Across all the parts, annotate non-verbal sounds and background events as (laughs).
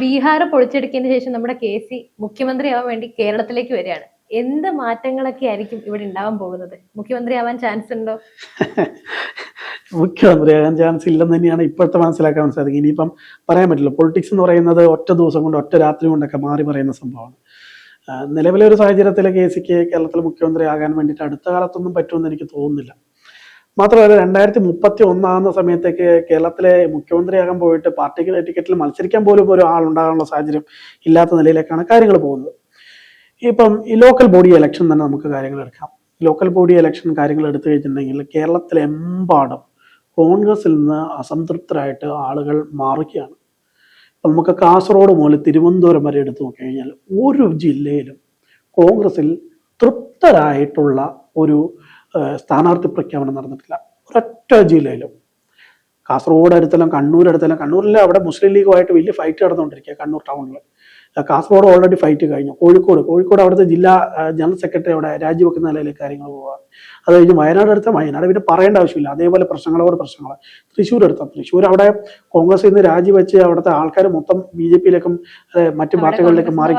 ബീഹാർ പൊളിച്ചെടുക്കിയതിന് ശേഷം നമ്മുടെ K C മുഖ്യമന്ത്രിയാവാൻ വേണ്ടി കേരളത്തിലേക്ക് വരികയാണ്. എന്ത് മാറ്റങ്ങളൊക്കെ ആയിരിക്കും ഇവിടെ ഉണ്ടാവാൻ പോകുന്നത്? മുഖ്യമന്ത്രിയാവാൻ ചാൻസ് ഉണ്ടോ? (laughs) മുഖ്യമന്ത്രിയാകാൻ ചാൻസ് ഇല്ലെന്ന് തന്നെയാണ് ഇപ്പോഴത്തെ മനസ്സിലാക്കാൻ സാധിക്കും ഇനിയിപ്പം പറയാൻ പറ്റില്ല. പൊളിറ്റിക്സ് എന്ന് പറയുന്നത് ഒറ്റ ദിവസം കൊണ്ട് ഒറ്റ രാത്രി കൊണ്ടൊക്കെ മാറി പറയുന്ന സംഭവമാണ്. നിലവിലെ ഒരു സാഹചര്യത്തിൽ കെ സിക്ക് മുഖ്യമന്ത്രി ആകാൻ വേണ്ടിയിട്ട് അടുത്ത കാലത്തൊന്നും പറ്റുമെന്ന് എനിക്ക് തോന്നുന്നില്ല. മാത്രമല്ല രണ്ടായിരത്തി മുപ്പത്തി ഒന്നാകുന്ന സമയത്തേക്ക് കേരളത്തിലെ മുഖ്യമന്ത്രിയാകാൻ പോയിട്ട് പാർട്ടിക്ക് ടിക്കറ്റിൽ മത്സരിക്കാൻ പോലും ഒരു ആൾ ഉണ്ടാകാനുള്ള സാഹചര്യം ഇല്ലാത്ത നിലയിലേക്കാണ് കാര്യങ്ങൾ പോകുന്നത്. ഇപ്പം ഈ ലോക്കൽ ബോഡി ഇലക്ഷൻ തന്നെ നമുക്ക് കാര്യങ്ങൾ എടുക്കാം. ലോക്കൽ ബോഡി ഇലക്ഷൻ കാര്യങ്ങൾ എടുത്തു കഴിഞ്ഞിട്ടുണ്ടെങ്കിൽ കേരളത്തിലെമ്പാടും കോൺഗ്രസിൽ നിന്ന് അസംതൃപ്തരായിട്ട് ആളുകൾ മാറുകയാണ്. ഇപ്പം നമുക്ക് കാസർഗോഡ് മുതൽ തിരുവനന്തപുരം വരെ എടുത്തു നോക്കിക്കഴിഞ്ഞാൽ ഒരു ജില്ലയിലും കോൺഗ്രസിൽ തൃപ്തരായിട്ടുള്ള ഒരു സ്ഥാനാർത്ഥി പ്രഖ്യാപനം നടന്നിട്ടില്ല. ഒരൊറ്റ ജില്ലയിലും. കാസർഗോഡ് അടുത്തെല്ലാം കണ്ണൂർ അടുത്തെല്ലാം കണ്ണൂരിൽ അവിടെ മുസ്ലിം ലീഗുമായിട്ട് വലിയ ഫൈറ്റ് നടന്നുകൊണ്ടിരിക്കുക കണ്ണൂർ ടൗണിൽ കാസർഗോഡ് ഓൾറെഡി ഫൈറ്റ് കഴിഞ്ഞു. കോഴിക്കോട് കോഴിക്കോട് അവിടുത്തെ ജില്ലാ ജനറൽ സെക്രട്ടറി അവിടെ രാജിവെക്കുന്ന നിലയിലേക്ക് കാര്യങ്ങൾ പോവുക അത് കഴിഞ്ഞ് വയനാട് എടുത്ത വയനാട്. പിന്നെ പറയേണ്ട ആവശ്യമില്ല. അതേപോലെ പ്രശ്നങ്ങളോട് പ്രശ്നങ്ങൾ. തൃശ്ശൂർ എടുത്ത. തൃശ്ശൂർ അവിടെ കോൺഗ്രസിൽ നിന്ന് രാജിവെച്ച് അവിടുത്തെ ആൾക്കാർ മൊത്തം ബി ജെ പിയിലേക്കും മറ്റു പാർട്ടികളിലേക്കും മാറി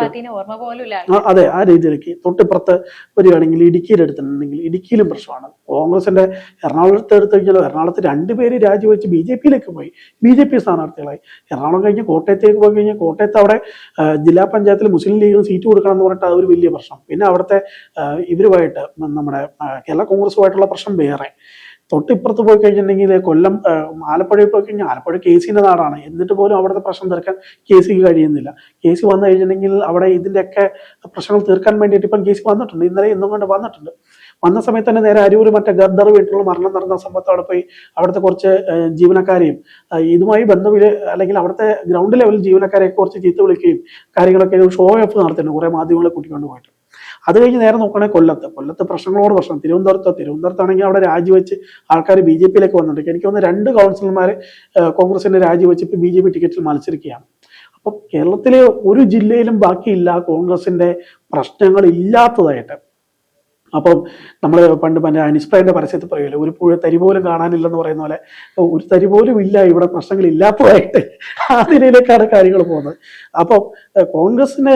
അതെ ആ രീതിയിലേക്ക്. തൊട്ടിപ്പുറത്ത് വരികയാണെങ്കിൽ ഇടുക്കിയിൽ എടുത്തിട്ടുണ്ടെങ്കിൽ ഇടുക്കിയിലും പ്രശ്നമാണ്. കോൺഗ്രസിന്റെ എറണാകുളത്ത് എടുത്തു കഴിഞ്ഞാൽ എറണാകുളത്ത് രണ്ടുപേര് രാജിവെച്ച് ബി ജെ പിയിലേക്ക് പോയി. ബി ജെ പി സ്ഥാനാർത്ഥികളായി. എറണാകുളം കഴിഞ്ഞ് കോട്ടയത്തേക്ക് പോയി കഴിഞ്ഞാൽ കോട്ടയത്ത് അവിടെ ജില്ലാ പഞ്ചായത്തിൽ മുസ്ലിം ലീഗിന് സീറ്റ് കൊടുക്കണം എന്ന് പറഞ്ഞിട്ട് അതൊരു വലിയ പ്രശ്നം. പിന്നെ അവിടുത്തെ ഇവരുമായിട്ട് നമ്മുടെ കേരള കോൺഗ്രസുമായിട്ടുള്ള പ്രശ്നം വേറെ. തൊട്ടിപ്പുറത്ത് പോയി കഴിഞ്ഞിട്ടുണ്ടെങ്കിൽ കൊല്ലം ആലപ്പുഴയിൽ പോയി കഴിഞ്ഞാൽ ആലപ്പുഴ കെ സിന്റെ നാടാണ്. എന്നിട്ട് പോലും അവിടുത്തെ പ്രശ്നം തീർക്കാൻ കെ സിക്ക് കഴിയുന്നില്ല. കെ സി വന്നു കഴിഞ്ഞിട്ടുണ്ടെങ്കിൽ അവിടെ ഇതിന്റെയൊക്കെ പ്രശ്നങ്ങൾ തീർക്കാൻ വേണ്ടിയിട്ട് ഇപ്പം കെ സി വന്നിട്ടുണ്ട്. ഇന്നലെ ഇന്നും കൊണ്ട് വന്നിട്ടുണ്ട്. വന്ന സമയത്ത് തന്നെ നേരെ അരൂർ മറ്റേ ഗർദർ വീട്ടിലുള്ള മരണം നടന്ന സംഭവത്ത് അവിടെ പോയി അവിടുത്തെ കുറച്ച് ജീവനക്കാരെയും ഇതുമായി ബന്ധമില്ല അല്ലെങ്കിൽ അവിടുത്തെ ഗ്രൗണ്ട് ലെവലിൽ ജീവനക്കാരെ കുറച്ച് ചീത്ത വിളിക്കുകയും കാര്യങ്ങളൊക്കെ ഷോ ഓഫ് നടത്തിയിട്ടുണ്ട്. കുറെ മാധ്യമങ്ങളെ കൂട്ടിക്കൊണ്ട് പോയിട്ട്. അത് കഴിഞ്ഞ് നേരെ നോക്കുകയാണെങ്കിൽ കൊല്ലത്ത്. കൊല്ലത്ത് പ്രശ്നങ്ങളോട് പ്രശ്നം. തിരുവനന്തപുരത്ത് തിരുവനന്തപുരത്താണെങ്കിൽ അവിടെ രാജിവെച്ച് ആൾക്കാർ ബി ജെ പിയിലേക്ക് വന്നിട്ടുണ്ട് എനിക്ക് തോന്നുന്നു രണ്ട് കൗൺസിലർമാർ കോൺഗ്രസിന്റെ രാജിവെച്ച് ഇപ്പൊ ബി ജെ പി ടിക്കറ്റിൽ മത്സരിക്കുകയാണ്. അപ്പൊ കേരളത്തിലെ ഒരു ജില്ലയിലും ബാക്കിയില്ല. കോൺഗ്രസിന്റെ പ്രശ്നങ്ങൾ ഇല്ലാത്തതായിട്ട് അപ്പം നമ്മൾ പണ്ട് പണ്ട് അനിസ്പ്രൈന്റെ പരസ്യത്തിൽ പറയുമല്ലോ ഒരു പുഴ തരി പോലും കാണാനില്ലെന്ന് പറയുന്ന പോലെ ഒരു തരി പോലും ഇല്ല ഇവിടെ പ്രശ്നങ്ങൾ ഇല്ലാത്തതായിട്ട് ആ നിലയിലേക്കാണ് കാര്യങ്ങൾ പോകുന്നത്. അപ്പം കോൺഗ്രസിന്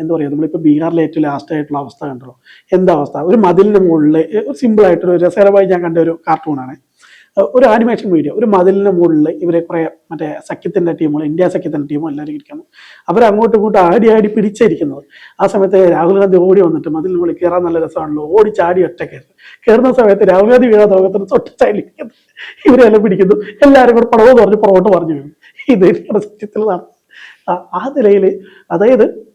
എന്താ പറയുക നമ്മളിപ്പോൾ ബീഹാറിലെ ഏറ്റവും ലാസ്റ്റ് ആയിട്ടുള്ള അവസ്ഥ കണ്ടല്ലോ എന്താ അവസ്ഥ? ഒരു മതിലിന് മുകളിൽ ഒരു സിമ്പിൾ ആയിട്ടൊരു രസകരമായി ഞാൻ കണ്ട ഒരു കാർട്ടൂണാണ് ഒരു ആനിമേഷൻ വീഡിയോ ഒരു മതിലിന്റെ മുകളിൽ ഇവരെ കുറെ മറ്റേ സഖ്യത്തിന്റെ ടീമുകൾ ഇന്ത്യ സഖ്യത്തിന്റെ ടീമും എല്ലാവരും ഇരിക്കുന്നു. അവരങ്ങോട്ടും ഇങ്ങോട്ടും ആടി ആടി പിടിച്ചിരിക്കുന്നത്. ആ സമയത്ത് രാഹുൽ ഗാന്ധി ഓടി വന്നിട്ട് മതിലിന് മുകളിൽ കയറാൻ നല്ല രസമാണല്ലോ ഓടി ചാടി ഒറ്റ കയറി. കയറുന്ന സമയത്ത് രാഹുൽ ഗാന്ധി വീഴാൻ ലോകത്തിന് തൊട്ട് സൈഡിലിരിക്കുന്നു ഇവരെല്ലാം പിടിക്കുന്നു. എല്ലാവരും കൂടെ പടവ് പറഞ്ഞ് പുറകോട്ട് പറഞ്ഞു വീഴും. ഇത് സത്യത്തിൽ നടന്നു ആ- നിലയിൽ അതായത്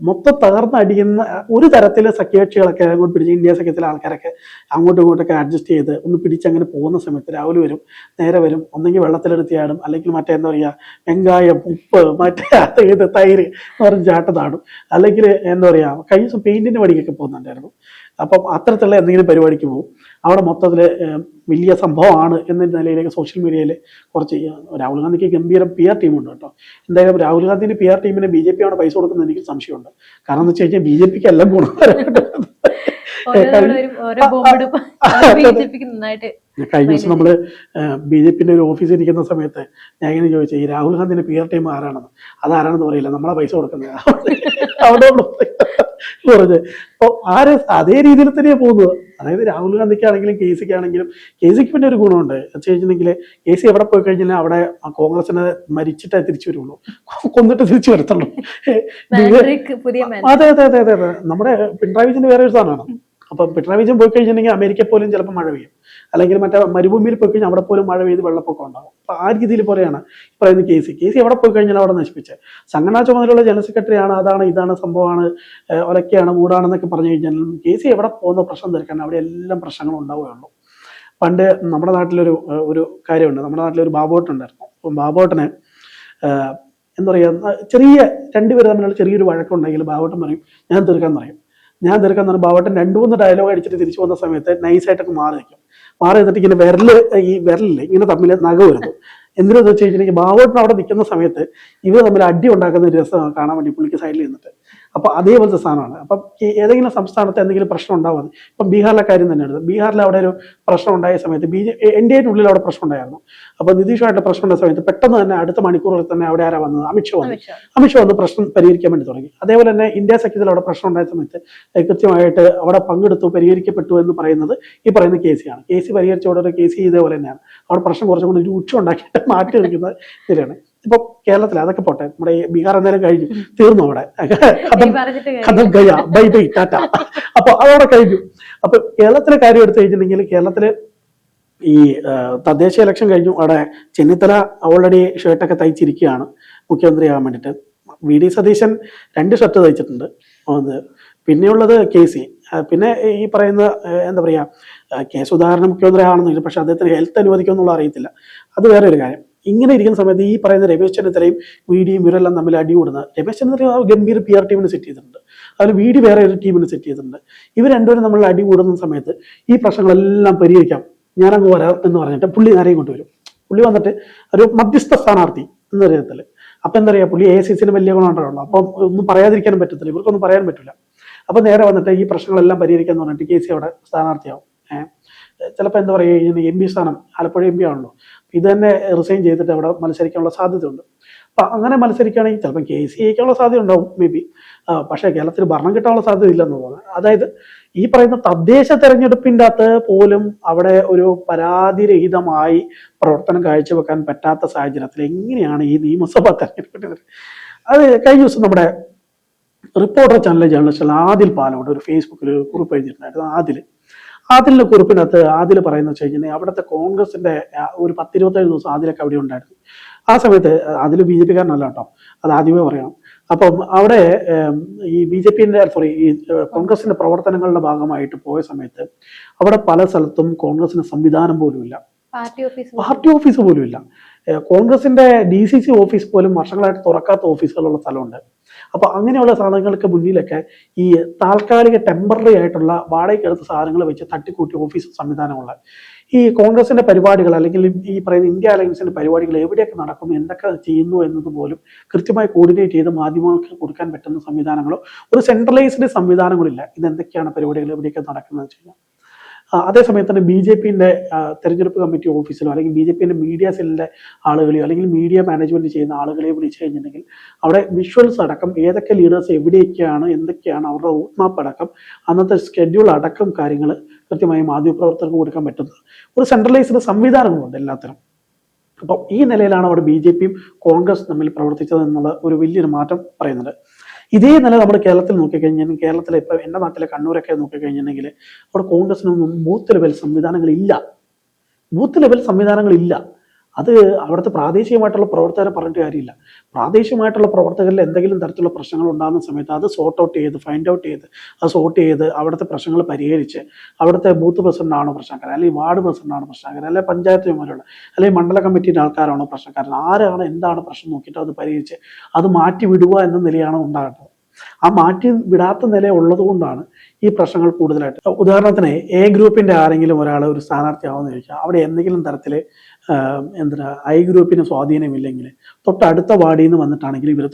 മൊത്തം തകർന്നടിയുന്ന ഒരു തരത്തിൽ സഖ്യകക്ഷികളൊക്കെ അങ്ങോട്ട് പിടിച്ച് ഇന്ത്യ സഖ്യത്തിലെ ആൾക്കാരൊക്കെ അങ്ങോട്ടും ഇങ്ങോട്ടൊക്കെ അഡ്ജസ്റ്റ് ചെയ്ത് ഒന്ന് പിടിച്ച് അങ്ങനെ പോകുന്ന സമയത്ത് രാവിലെ വരും നേരെ വരും ഒന്നെങ്കിൽ വെള്ളത്തിലെടുത്തിയാടും അല്ലെങ്കിൽ മറ്റേ എന്താ പറയുക വെങ്കായം ഉപ്പ് മറ്റേ അത് ഇത് തൈര് എന്ന് പറഞ്ഞ് ചാട്ടതാടും അല്ലെങ്കിൽ എന്താ പറയുക ദിവസം പെയിന്റിന്റെ പണിക്കൊക്കെ പോകുന്നുണ്ടായിരുന്നു. അപ്പം അത്തരത്തിലുള്ള എന്തെങ്കിലും പരിപാടിക്ക് പോകും. അവിടെ മൊത്തത്തിൽ വലിയ സംഭവമാണ് എന്ന നിലയിലേക്ക് സോഷ്യൽ മീഡിയയിൽ കുറച്ച് രാഹുൽ ഗാന്ധിക്ക് ഗംഭീരം പി ആർ ടീമുണ്ട് കേട്ടോ. എന്തായാലും രാഹുൽ ഗാന്ധിന്റെ പി ആർ ടീമിന് ബി ജെ പി ആണ് പൈസ കൊടുക്കുന്നത് എനിക്ക് സംശയമുണ്ട്. കാരണം എന്ന് വെച്ച് കഴിഞ്ഞാൽ ബി ജെ പിക്ക് എല്ലാം ഗുണകരമായിട്ട് കഴിഞ്ഞ ദിവസം നമ്മൾ ബി ജെ പിന്റെ ഒരു ഓഫീസിൽ ഇരിക്കുന്ന സമയത്ത് ഞാൻ ഇങ്ങനെ ചോദിച്ചു ഈ രാഹുൽ ഗാന്ധിന്റെ പി ആർ ടീം ആരാണെന്ന്? അതാരാണെന്ന് പറയില്ല നമ്മളെ പൈസ കൊടുക്കുന്നത്. (laughs) അവിടെ പറഞ്ഞ് അപ്പൊ ആര് അതേ രീതിയിൽ തന്നെയാണ് പോകുന്നത്? അതായത് രാഹുൽ ഗാന്ധിക്ക് ആണെങ്കിലും കെ സിക്ക് ആണെങ്കിലും കെ സിക്ക് പിന്നെ ഒരു ഗുണമുണ്ട്. എന്ന് വെച്ചിട്ടുണ്ടെങ്കിൽ കെ സി എവിടെ പോയി കഴിഞ്ഞാൽ അവിടെ കോൺഗ്രസിനെ മരിച്ചിട്ടേ തിരിച്ചു വരുള്ളൂ. കൊന്നിട്ട് തിരിച്ചു വരത്തുള്ളൂ. അതെ അതെ അതെ അതെ അതെ. നമ്മുടെ പിണറായി വിജയൻ വേറെ ഒരു സാധനമാണ്. അപ്പൊ പിണറായി വിജയൻ പോയി കഴിഞ്ഞിട്ടുണ്ടെങ്കിൽ അമേരിക്ക പോലും ചിലപ്പോൾ മഴ പെയ്യും. അല്ലെങ്കിൽ മറ്റേ മരുഭൂമിയിൽ പോയി കഴിഞ്ഞാൽ അവിടെ പോലും മഴ പെയ്ത് വെള്ളപ്പൊക്കം ഉണ്ടാവും അപ്പൊ ആ രീതിയിൽ പോലെയാണ് പറയുന്ന കെ സി കെ സി എവിടെ പോയി കഴിഞ്ഞാൽ അവിടെ നശിപ്പിച്ചത് സംഘടനാ ചുമതലയുള്ള ജനറൽ സെക്രട്ടറിയാണ് അതാണ് ഇതാണ് സംഭവമാണ് ഒലക്കെയാണ് മൂടാണെന്നൊക്കെ പറഞ്ഞു കഴിഞ്ഞാൽ കെ സി എവിടെ പോകുന്ന പ്രശ്നം തീർക്കാൻ അവിടെ എല്ലാം പ്രശ്നങ്ങൾ ഉണ്ടാവുകയുള്ളൂ. പണ്ട് നമ്മുടെ നാട്ടിലൊരു ഒരു കാര്യമുണ്ട്. നമ്മുടെ നാട്ടിലൊരു ബാബോട്ടുണ്ടായിരുന്നു അപ്പം ബാബോട്ടനെ എന്താ പറയുക ചെറിയ രണ്ടുപേർ തമ്മിലുള്ള ചെറിയൊരു വഴക്കുണ്ടെങ്കിൽ ബാബോട്ടൻ പറയും ഞാൻ തീർക്കാൻ പറയും. ഞാൻ തീർക്കാൻ പറഞ്ഞ ബാബട്ടൻ രണ്ടു മൂന്ന് ഡയലോഗ് അടിച്ചിട്ട് തിരിച്ചു വന്ന സമയത്ത് നൈസായിട്ടൊക്കെ മാറി നിൽക്കും. മാറി നിന്നിട്ട് ഇങ്ങനെ വിരൽ ഈ വിരലിൽ ഇങ്ങനെ തമ്മിൽ നഖ വരുന്നു. എന്തിനാന്ന് വെച്ച് കഴിഞ്ഞിട്ടുണ്ടെങ്കിൽ ബാബോട്ടൻ അവിടെ നിൽക്കുന്ന സമയത്ത് ഇവർ തമ്മിൽ അടി ഉണ്ടാക്കുന്ന ഒരു രസം കാണാൻ വേണ്ടി പുള്ളിക്ക് സൈഡിൽ നിന്നിട്ട്. അപ്പൊ അതേപോലത്തെ സാധനമാണ്. അപ്പം ഏതെങ്കിലും സംസ്ഥാനത്ത് എന്തെങ്കിലും പ്രശ്നം ഉണ്ടാവുന്നത് ഇപ്പം ബീഹാറിലെ കാര്യം തന്നെ എടുത്തു ബീഹാറിൽ അവിടെ ഒരു പ്രശ്നം ഉണ്ടായ സമയത്ത് ബി ജെ എന്റെ ഉള്ളിൽ അവിടെ പ്രശ്നം ഉണ്ടായിരുന്നു. അപ്പോൾ നിതീഷുമായിട്ട് പ്രശ്നം ഉണ്ടായ സമയത്ത് പെട്ടെന്ന് തന്നെ അടുത്ത മണിക്കൂറിൽ തന്നെ അവിടെ ആരാ വന്നത്? അമിത്ഷാ വന്നു. അമിത്ഷാ. വന്ന് പ്രശ്നം പരിഹരിക്കാൻ വേണ്ടി തുടങ്ങി. അതേപോലെ തന്നെ ഇന്ത്യ സഖ്യത്തിൽ അവിടെ പ്രശ്നം ഉണ്ടായ സമയത്ത് കൃത്യമായിട്ട് അവിടെ പങ്കെടുത്തു പരിഹരിക്കപ്പെട്ടു എന്ന് പറയുന്നത് ഈ പറയുന്ന കെ സി ആണ്. കെ സി പരിഹരിച്ചോടെ കെ സി ഇതേപോലെ തന്നെയാണ്. അവിടെ പ്രശ്നം കുറച്ചും കൂടി രൂക്ഷം ഉണ്ടാക്കിയിട്ട് മാറ്റി നിൽക്കുന്നത് ശരിയാണ് ഇപ്പൊ കേരളത്തിൽ അതൊക്കെ പോട്ടെ. നമ്മുടെ ബീഹാർ അന്നേരം കഴിഞ്ഞു. തീർന്നു അവിടെ. കഥം (laughs) ഗയ ബൈ ബൈ ടാറ്റ. (laughs) അപ്പൊ അതവിടെ കഴിഞ്ഞു. അപ്പൊ കേരളത്തിലെ കാര്യം എടുത്തു കഴിഞ്ഞിട്ടുണ്ടെങ്കിൽ കേരളത്തിൽ ഈ തദ്ദേശ ഇലക്ഷൻ കഴിഞ്ഞു. അവിടെ ചെന്നിത്തല ഓൾറെഡി ഷർട്ടൊക്കെ തയ്ച്ചിരിക്കുകയാണ് മുഖ്യമന്ത്രിയാകാൻ വേണ്ടിട്ട്. വി ഡി സതീശൻ രണ്ട് ഷർട്ട് തയ്ച്ചിട്ടുണ്ട്. അത് പിന്നെയുള്ളത് കെ സി. പിന്നെ ഈ പറയുന്ന എന്താ പറയാ കെ സുധാകരൻ മുഖ്യമന്ത്രി ആണെന്നില്ല പക്ഷെ അദ്ദേഹത്തിന് ഹെൽത്ത് അനുവദിക്കുമെന്നുള്ള അറിയത്തില്ല. അത് വേറെ ഒരു കാര്യം. ഇങ്ങനെ ഇരിക്കുന്ന സമയത്ത് ഈ പറയുന്ന രമേശ് ചെന്നിത്തലയും വി ഡിയും ഇവരെല്ലാം തമ്മിൽ അടി കൂടുന്നത് രമേശ് ചെന്നിത്തല ഗംഭീർ പി ആർ ടീമിന് സെറ്റ് ചെയ്തിട്ടുണ്ട്. അതിൽ വി ഡി വേറെ ഒരു ടീമിന് സെറ്റ് ചെയ്തിട്ടുണ്ട്. ഇവർ രണ്ടുപേരും നമ്മൾ അടി കൂടുന്ന സമയത്ത് ഈ പ്രശ്നങ്ങളെല്ലാം പരിഹരിക്കാം. ഞാനങ്ങ് വരാം എന്ന് പറഞ്ഞിട്ട് പുള്ളി നേരെയും കൊണ്ടുവരും. പുള്ളി വന്നിട്ട് ഒരു മധ്യസ്ഥ സ്ഥാനാർത്ഥി എന്ന രീതിയിൽ അപ്പൊ എന്താ പറയാ പുള്ളി എ സി സിന് വലിയ ഗുണമുണ്ടാവുള്ളൂ അപ്പം ഒന്നും പറയാതിരിക്കാനും പറ്റത്തില്ല. ഇവർക്കൊന്നും പറയാൻ പറ്റില്ല അപ്പൊ നേരെ വന്നിട്ട് ഈ പ്രശ്നങ്ങളെല്ലാം പരിഹരിക്കാന്ന് പറഞ്ഞിട്ട് കെ സി അവിടെ സ്ഥാനാർത്ഥിയാവും. ചിലപ്പോൾ എന്താ പറയുക എം പി സ്ഥാനം ആലപ്പുഴ എം പി ആണല്ലോ. ഇത് തന്നെ റിസൈൻ ചെയ്തിട്ട് അവിടെ മത്സരിക്കാനുള്ള സാധ്യതയുണ്ട്. അപ്പം അങ്ങനെ മത്സരിക്കുകയാണെങ്കിൽ ചിലപ്പോൾ കെ സി ജയിക്കാനുള്ള സാധ്യത ഉണ്ടാവും മേ ബി പക്ഷേ കേരളത്തിൽ ഭരണം കിട്ടാനുള്ള സാധ്യത ഇല്ലെന്ന് തോന്നുന്നു. അതായത് ഈ പറയുന്ന തദ്ദേശ തെരഞ്ഞെടുപ്പിന്റെ അകത്ത് പോലും അവിടെ ഒരു പരാതിരഹിതമായി പ്രവർത്തനം കാഴ്ചവെക്കാൻ പറ്റാത്ത സാഹചര്യത്തിൽ എങ്ങനെയാണ് ഈ നിയമസഭാ തെരഞ്ഞെടുപ്പിന്റെ അത് കഴിഞ്ഞ ദിവസം നമ്മുടെ റിപ്പോർട്ടർ ചാനലിലെ ജേർണലിസ്റ്റ് ആദിൽ പാലോട് ഒരു ഫേസ്ബുക്കിൽ ഒരു കുറിപ്പ് എഴുതിയിട്ടുണ്ടായിരുന്നു. ആദിൽ ആദിലിന്റെ കുറിപ്പിനകത്ത് ആദിൽ പറയുന്ന വെച്ച് കഴിഞ്ഞാൽ അവിടുത്തെ കോൺഗ്രസിന്റെ ഒരു പത്തിരുപത്തേഴ് ദിവസം ആദിലൊക്കെ അവിടെ ഉണ്ടായിരുന്നു. ആ സമയത്ത് അതിൽ ബി ജെ പിക്കാരനല്ല കേട്ടോ. അത് ആദ്യമേ പറയണം. അപ്പം അവിടെ ഈ ബി ജെ പിന്റെ സോറി ഈ കോൺഗ്രസിന്റെ പ്രവർത്തനങ്ങളുടെ ഭാഗമായിട്ട് പോയ സമയത്ത് അവിടെ പല സ്ഥലത്തും കോൺഗ്രസിന് സംവിധാനം പോലും ഇല്ല പാർട്ടി ഓഫീസ് പോലും ഇല്ല. കോൺഗ്രസിന്റെ ഡി സി സി ഓഫീസ് പോലും വർഷങ്ങളായിട്ട് തുറക്കാത്ത ഓഫീസുകളുള്ള സ്ഥലമുണ്ട്. അപ്പൊ അങ്ങനെയുള്ള സാധനങ്ങൾക്ക് മുന്നിലൊക്കെ ഈ താൽക്കാലിക ടെമ്പററി ആയിട്ടുള്ള വാടകയ്ക്ക് എടുത്ത സാധനങ്ങൾ വെച്ച് തട്ടിക്കൂട്ടി ഓഫീസ് സംവിധാനമുള്ള ഈ കോൺഗ്രസിന്റെ പരിപാടികൾ അല്ലെങ്കിൽ ഈ പറയുന്ന ഇന്ത്യ അലയൻസിന്റെ പരിപാടികൾ എവിടെയൊക്കെ നടക്കും എന്തൊക്കെ ചെയ്യുന്നു എന്നത് പോലും കൃത്യമായി കോർഡിനേറ്റ് ചെയ്ത് മാധ്യമങ്ങൾക്ക് കൊടുക്കാൻ പറ്റുന്ന സംവിധാനങ്ങളോ ഒരു സെൻട്രലൈസ്ഡ് സംവിധാനങ്ങളില്ല. ഇതെന്തൊക്കെയാണ് പരിപാടികൾ എവിടെയൊക്കെ നടക്കുന്നത് ആ, അതേസമയത്ത് തന്നെ ബി ജെ പിന്റെ തെരഞ്ഞെടുപ്പ് കമ്മിറ്റി ഓഫീസിലോ അല്ലെങ്കിൽ ബി ജെ പിന്റെ മീഡിയ സെല്ലിലെ ആളുകളെയോ അല്ലെങ്കിൽ മീഡിയ മാനേജ്മെന്റ് ചെയ്യുന്ന ആളുകളെയോ വിളിച്ചു കഴിഞ്ഞിട്ടുണ്ടെങ്കിൽ അവിടെ വിഷ്വൽസ് അടക്കം ഏതൊക്കെ ലീഡേഴ്സ് എവിടെയൊക്കെയാണ് എന്തൊക്കെയാണ് അവരുടെ റൂട്ട് മാപ്പ് അടക്കം അന്നത്തെ ഷെഡ്യൂൾ അടക്കം കാര്യങ്ങൾ കൃത്യമായി മാധ്യമപ്രവർത്തകർക്ക് കൊടുക്കാൻ പറ്റുന്നത്. ഒരു സെൻട്രലൈസ്ഡ് സംവിധാനങ്ങളുണ്ട് എല്ലാത്തിനും അപ്പം ഈ നിലയിലാണ് അവിടെ ബി ജെ പിയും കോൺഗ്രസ് തമ്മിൽ പ്രവർത്തിച്ചത് എന്നുള്ള ഒരു വലിയൊരു മാറ്റം പറയുന്നുണ്ട് ഇതേ നില നമ്മുടെ കേരളത്തിൽ നോക്കിക്കഴിഞ്ഞാൽ കേരളത്തിലെ ഇപ്പൊ എന്റെ നാട്ടിലെ കണ്ണൂരൊക്കെ നോക്കിക്കഴിഞ്ഞിട്ടുണ്ടെങ്കിൽ അവിടെ കോൺഗ്രസിനൊന്നും ബൂത്ത് ലെവൽ സംവിധാനങ്ങളില്ല. ബൂത്ത് ലെവൽ സംവിധാനങ്ങളില്ല. അത് അവിടുത്തെ പ്രാദേശികമായിട്ടുള്ള പ്രവർത്തകരെ പറഞ്ഞിട്ട് കാര്യമില്ല. പ്രാദേശികമായിട്ടുള്ള പ്രവർത്തകരിൽ എന്തെങ്കിലും തരത്തിലുള്ള പ്രശ്നങ്ങൾ ഉണ്ടാകുന്ന സമയത്ത് അത് സോർട്ട് ഔട്ട് ചെയ്ത് ഫൈൻഡ് ഔട്ട് ചെയ്ത് അത് സോർട്ട് ചെയ്ത് അവിടുത്തെ പ്രശ്നങ്ങൾ പരിഹരിച്ച് അവിടുത്തെ ബൂത്ത് പ്രസിഡന്റാണോ പ്രശ്നക്കാരൻ അല്ലെങ്കിൽ വാർഡ് പ്രസിഡന്റ് ആണോ പ്രശ്നക്കാരൻ അല്ലെങ്കിൽ പഞ്ചായത്ത് ചുമതലയുള്ള അല്ലെങ്കിൽ മണ്ഡല കമ്മിറ്റിയുടെ ആൾക്കാരാണോ പ്രശ്നക്കാരൻ ആരാണ് എന്താണ് പ്രശ്നം നോക്കിയിട്ട് അത് പരിഹരിച്ച് അത് മാറ്റി വിടുക എന്ന നിലയാണ് ഉണ്ടാകേണ്ടത്. ആ മാറ്റി വിടാത്ത നില ഉള്ളതുകൊണ്ടാണ് ഈ പ്രശ്നങ്ങൾ കൂടുതലായിട്ട്. ഉദാഹരണത്തിന് എ ഗ്രൂപ്പിന്റെ ആരെങ്കിലും ഒരാൾ ഒരു സ്ഥാനാർത്ഥിയാവുമെന്ന് ചോദിച്ചാൽ അവിടെ എന്തെങ്കിലും തരത്തിൽ എന്താ ഐ ഗ്രൂപ്പിന് സ്വാധീനമില്ലെങ്കിൽ തൊട്ടടുത്ത വാർഡിൽ നിന്ന് വന്നിട്ടാണെങ്കിലും ഇവരെ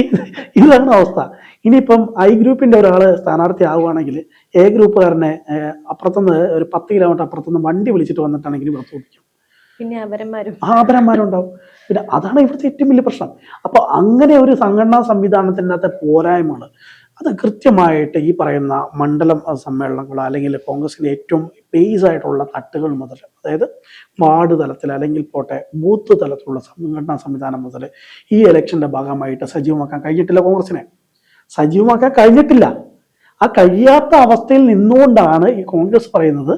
ഇത് ഇതാണ് അവസ്ഥ. ഇനിയിപ്പം ഐ ഗ്രൂപ്പിന്റെ ഒരാൾ സ്ഥാനാർത്ഥി ആവുകയാണെങ്കിൽ എ ഗ്രൂപ്പുകാരനെ അപ്പുറത്തുനിന്ന് ഒരു പത്ത് കിലോമീറ്റർ അപ്പുറത്തുനിന്ന് വണ്ടി വിളിച്ചിട്ട് വന്നിട്ടാണെങ്കിൽ ഇവരെ തോൽപ്പിക്കും. പിന്നെ ആ അപരന്മാരുണ്ടാവും പിന്നെ അതാണ് ഇവിടുത്തെ ഏറ്റവും വലിയ പ്രശ്നം. അപ്പൊ അങ്ങനെ ഒരു സംഘടനാ സംവിധാനത്തിന്റെ അകത്തെ പോരായ്മകൾ അത് കൃത്യമായിട്ട് ഈ പറയുന്ന മണ്ഡലം സമ്മേളനങ്ങൾ അല്ലെങ്കിൽ കോൺഗ്രസിന്റെ ഏറ്റവും ബേസ് ആയിട്ടുള്ള തട്ടുകൾ മുതൽ അതായത് വാർഡ് തലത്തിൽ അല്ലെങ്കിൽ പോട്ടെ ബൂത്ത് തലത്തിലുള്ള സംഘടനാ സംവിധാനം മുതൽ ഈ ഇലക്ഷന്റെ ഭാഗമായിട്ട് സജീവമാക്കാൻ കഴിഞ്ഞിട്ടില്ല കോൺഗ്രസിനെ. സജീവമാക്കാൻ കഴിഞ്ഞിട്ടില്ല. ആ കഴിയാത്ത അവസ്ഥയിൽ നിന്നുകൊണ്ടാണ് ഈ കോൺഗ്രസ് പറയുന്നത്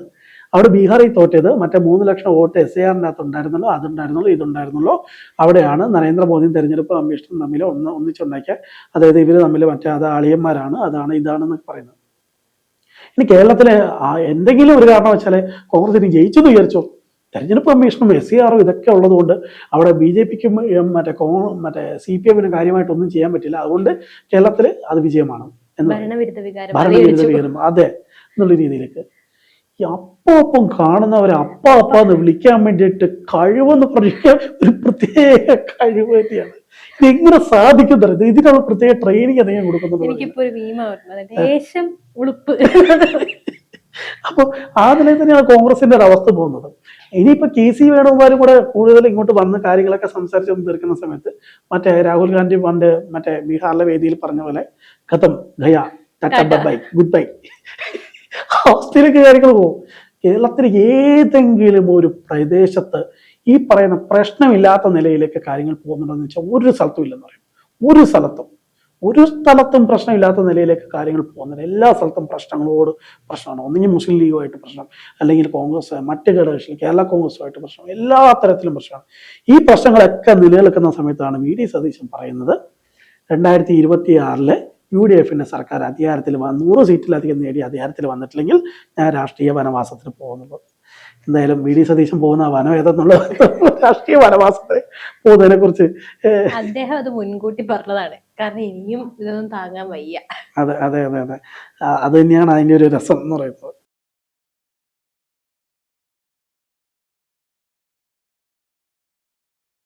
അവിടെ ബീഹാറിൽ തോറ്റത് മറ്റേ മൂന്ന് ലക്ഷം വോട്ട് എസ് എ ആറിനകത്ത് ഉണ്ടായിരുന്നല്ലോ അതുണ്ടായിരുന്നല്ലോ ഇതുണ്ടായിരുന്നല്ലോ. അവിടെയാണ് നരേന്ദ്രമോദിയും തെരഞ്ഞെടുപ്പ് കമ്മീഷനും തമ്മിൽ ഒന്ന് ഒന്നിച്ചുണ്ടാക്കിയ അതായത് ഇവർ തമ്മിൽ മറ്റേ അത് അളിയന്മാരാണ് അതാണ് ഇതാണെന്നൊക്കെ പറയുന്നത്. ഇനി കേരളത്തിലെ എന്തെങ്കിലും ഒരു കാരണം വെച്ചാൽ കോൺഗ്രസ് ഇനി ജയിച്ചു എന്ന് വിചാരിച്ചോ? തെരഞ്ഞെടുപ്പ് കമ്മീഷനും എസ് സി ആറും ഇതൊക്കെ ഉള്ളതുകൊണ്ട് അവിടെ ബി ജെ പിക്കും മറ്റേ കോ മറ്റേ സി പി എമ്മിനും കാര്യമായിട്ടൊന്നും ചെയ്യാൻ പറ്റില്ല. അതുകൊണ്ട് കേരളത്തിൽ അത് വിജയമാണ് ഭരണവിരുദ്ധ വികാരം അതെ എന്നുള്ള രീതിയിലേക്ക്. ഈ അപ്പ അപ്പം കാണുന്നവരെ അപ്പ അപ്പ എന്ന് വിളിക്കാൻ വേണ്ടിയിട്ട് കഴിവെന്ന് പറയുക ഒരു പ്രത്യേക കഴിവ് തന്നെയാണ്. ഇതെങ്ങനെ സാധിക്കുന്നത് ഇതിനുള്ള പ്രത്യേക ട്രെയിനിങ് അദ്ദേഹം കൊടുക്കുന്നത്. എനിക്കിപ്പോ ഒരു ദേശം ഉളുപ്പ്. അപ്പൊ ആ നിലയിൽ തന്നെയാണ് കോൺഗ്രസിന്റെ ഒരു അവസ്ഥ പോകുന്നത്. ഇനിയിപ്പോ കെ സി വേണുഗോപാലും കൂടെ കൂടുതൽ ഇങ്ങോട്ട് വന്ന് കാര്യങ്ങളൊക്കെ സംസാരിച്ച് തീർക്കുന്ന സമയത്ത് മറ്റേ രാഹുൽ ഗാന്ധി പണ്ട് മറ്റേ ബീഹാറിലെ വേദിയിൽ പറഞ്ഞ പോലെ ഖത്തം ഗയ ടാറ്റ ബൈ ഗുഡ് ബൈ. അവസ്ഥയിലേക്ക് കാര്യങ്ങൾ പോകും. കേരളത്തിൽ ഏതെങ്കിലും ഒരു പ്രദേശത്ത് ഈ പറയുന്ന പ്രശ്നമില്ലാത്ത നിലയിലേക്ക് കാര്യങ്ങൾ പോകുന്നുണ്ടെന്ന് വെച്ചാൽ ഒരു സ്ഥലത്തും ഇല്ലെന്ന് പറയും. ഒരു സ്ഥലത്തും. ഒരു സ്ഥലത്തും പ്രശ്നമില്ലാത്ത നിലയിലേക്ക് കാര്യങ്ങൾ പോകുന്നില്ല. എല്ലാ സ്ഥലത്തും പ്രശ്നങ്ങളോട് പ്രശ്നമാണ്. ഒന്നെങ്കിൽ മുസ്ലിം ലീഗുമായിട്ട് പ്രശ്നം അല്ലെങ്കിൽ കോൺഗ്രസ് മറ്റ് ഘടകകക്ഷി കേരള കോൺഗ്രസുമായിട്ട് പ്രശ്നം എല്ലാ തരത്തിലും പ്രശ്നമാണ്. ഈ പ്രശ്നങ്ങളൊക്കെ നിലനിൽക്കുന്ന സമയത്താണ് വി ഡി സതീശൻ പറയുന്നത് രണ്ടായിരത്തി ഇരുപത്തി ആറിൽ യു ഡി എഫിന്റെ സർക്കാർ അധികാരത്തിൽ നൂറ് സീറ്റിലധികം നേടി അധികാരത്തിൽ വന്നിട്ടില്ലെങ്കിൽ ഞാൻ രാഷ്ട്രീയ വനവാസത്തിന് പോകുന്നുള്ളൂ. എന്തായാലും വി ഡി സതീശൻ പോകുന്ന ആ വനം ഏതെന്നുള്ള രാഷ്ട്രീയ വനവാസത്തെ പോകുന്നതിനെ കുറിച്ച് അദ്ദേഹം അത് മുൻകൂട്ടി പറഞ്ഞതാണ്. കാരണം ഇനിയും ഇതൊന്നും താങ്ങാൻ വയ്യ. അതെ അതെ അതെ അതെ. അത് തന്നെയാണ് അതിന്റെ ഒരു രസം എന്ന് പറയുന്നത്.